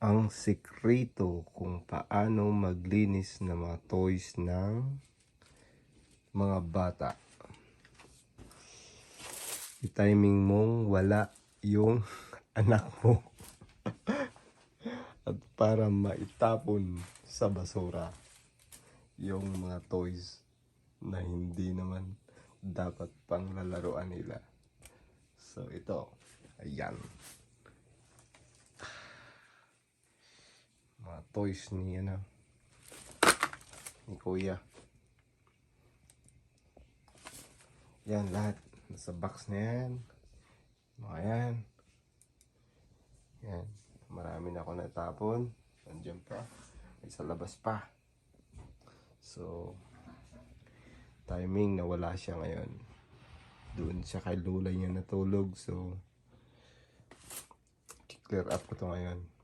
ang sikreto kung paano maglinis ng mga toys ng mga bata. I-timing mong wala yung anak mo. At para maitapon sa basura yung mga toys na hindi naman dapat pang lalaroan nila. So ito, ayan. Mga toys ni ano, ni Kuya. Yan lahat. Nasa box na yan. Mga yan. Yan. Marami na ako natapon. Nandiyan pa. May sa labas pa. So, timing na wala siya ngayon. Doon siya kay lulay niya natulog. So, clear up ko to ngayon.